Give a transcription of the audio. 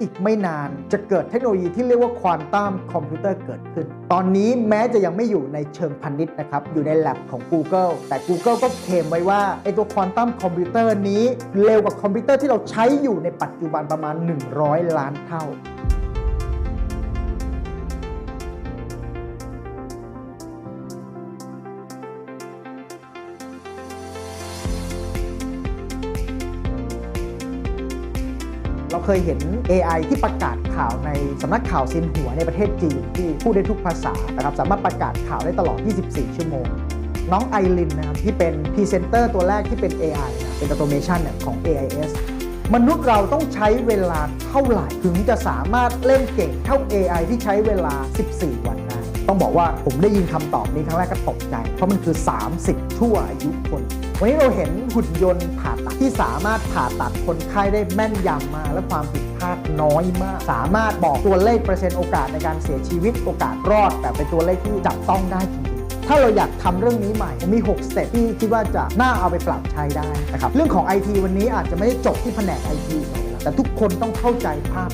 อีกไม่นานจะเกิดเทคโนโลยีที่เรียกว่าควอนตัมคอมพิวเตอร์เกิดขึ้น ตอนนี้แม้จะยังไม่อยู่ในเชิงพันธุ์นะครับ อยู่ใน lab ของ Google แต่ Google ก็เคลมไว้ว่าไอตัวควอนตัมคอมพิวเตอร์นี้ เร็วกว่าคอมพิวเตอร์ที่เราใช้อยู่ในปัจจุบันประมาณ 100 ล้านเท่า เราเคยเห็น AI ที่ประกาศข่าวในสำนักข่าวซินหัวในประเทศจีนที่พูดได้ทุกภาษานะครับสามารถประกาศข่าวได้ตลอด 24 ชั่วโมง น้องไอรินนะครับที่เป็นพรีเซนเตอร์ตัวแรกที่เป็น AI นะเป็นออโตเมชันเนี่ยของ AIS มนุษย์เราต้องใช้เวลาเท่าไหร่ ถึงจะสามารถเล่นเก่งเท่า AI ที่ใช้เวลา 14 ต้องบอกว่าผมได้ยินคำตอบนี้ครั้งแรกก็ตกใจ เพราะมันคือ 30 ชั่วอายุคน วันนี้เราเห็นหุ่นยนต์ผ่าตัดที่สามารถผ่าตัดคนไข้ได้แม่นยำมา และความผิดพลาดน้อยมาก สามารถบอกตัวเลขเปอร์เซ็นต์โอกาสในการเสียชีวิตโอกาสรอด แต่เป็นตัวเลขที่จับต้องได้จริงถ้าเราอยากทำเรื่องนี้ใหม่ผมมี 6 สเต็ปที่คิดว่าจะน่าเอาไปปรับใช้ได้นะครับ เรื่องของ IT วันนี้อาจจะไม่ได้จบที่แผนก IT อทีแต่ทุกคนต้องเข้าใจภาพ